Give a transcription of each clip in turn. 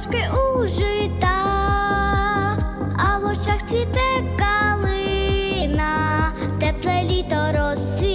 трошки ужита, а в очах цвіте калина, тепле літо розцвіт.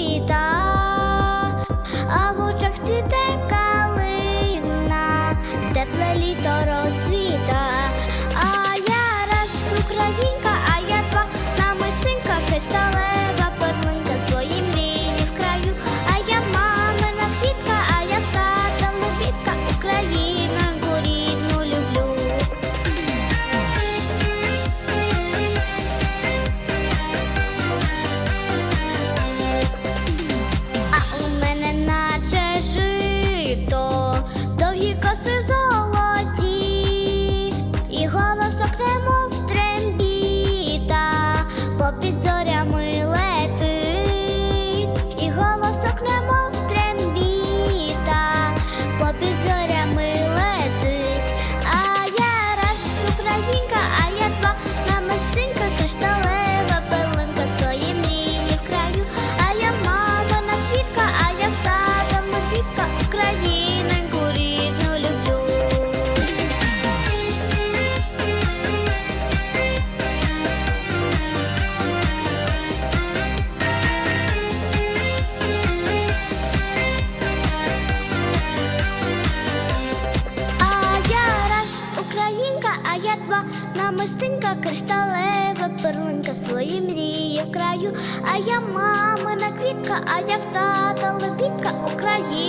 намистинка кришталева, перлинка свої своїй мрії в краю, а я мамина квітка, а я в тата лебідка України.